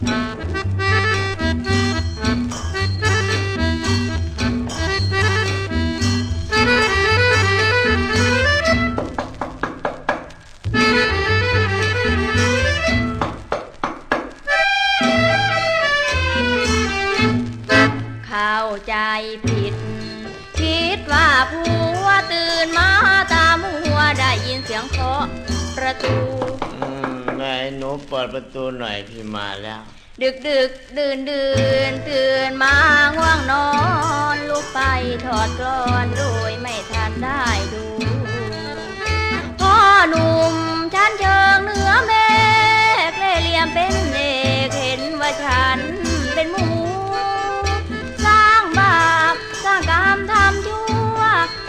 เข้าใจผิด คิดว่าผัวตื่นมาตามหัวได้ยินเสียงเคาะประตู นูเปิดประตูหน่อยพี่มาแล้ว ดึกดึกดื่นดื่นตื่นมาง่วงนอนลุกไปถอดกลอนโดยไม่ทันได้ดูพ่อหนุ่มฉันเชิงเหนือเมฆเล่ห์เหลี่ยมเป็นเอกเห็นว่าฉันเป็นหมูสร้างบาปสร้างกรรมทำชั่ว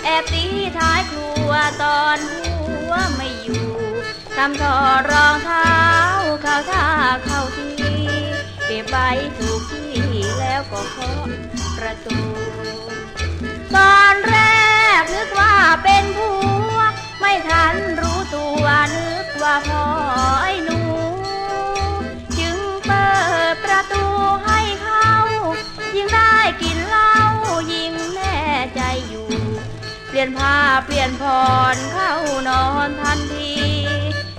แอบตีท้ายครัวตอนหัวไม่อยู่ทำทอรองเท้า ถูกที่แล้วก็เคาะประตู ตอนแรกนึกว่าเป็นผัว ไม่ทันรู้ตัวนึกว่าพ่อไอ้หนู จึงเปิดประตูให้เขายิ่งได้กินเหล้ายิ่งแน่ใจอยู่ เปลี่ยนผ้าเปลี่ยนผ่อนเข้านอนทันที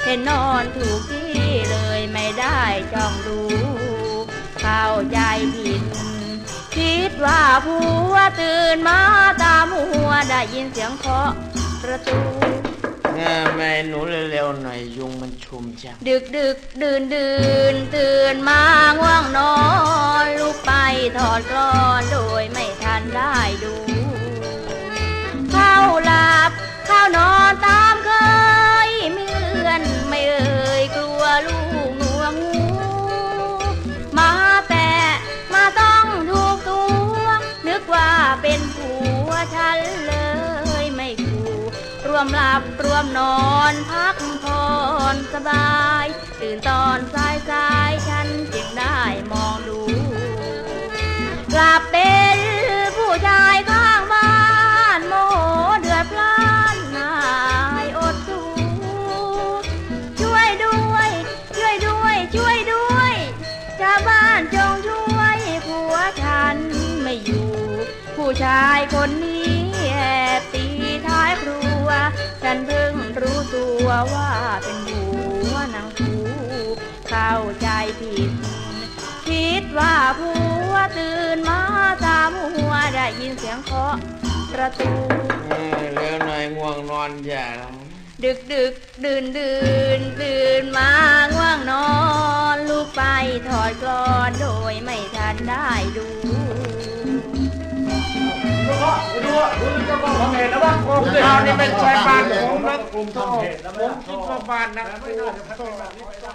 เห็นนอนถูกที่เลยไม่ได้จ้องดู ผิด คิดว่าผัวตื่นมาตามหัวได้ยินเสียงเคาะประตูแม่แม่หนูเร็วๆหน่อยยุงมันชุมจังดึกดึกดื่นดื่นตื่นมาง่วงนอนลุกไปถอดกลอนโดย มหลับรวมนอนพักผ่อนสบาย ตื่นตอนสายสายฉันจึงได้มองดู กลับเป็นผู้ชายข้างบ้านโมเดือดพล่านนายอดสูช่วยด้วย ช่วยด้วย ช่วยด้วยชาวบ้านจงช่วยผัวฉันไม่อยู่ ผู้ชายคนนี้ ฉันเพิ่งรู้ตัวว่าเป็นผัวนางผูเข้าใจผิด คิดว่าผัวตื่นมาตามหัวได้ยินเสียงเคาะประตูเออเร็วหน่อยง่วงนอนอย่าแล้วดึกดึกดื่นดื่นตื่นมาง่วงนอนลุกไปถอดกลอนโดยไม่ทันได้ดู ผมเห็นแล้วว่าโกงเรานี่เป็นชายบ้านผมนะกลุ่มทำเหตุแล้วผมคิดว่าบ้านนะไม่น่าจ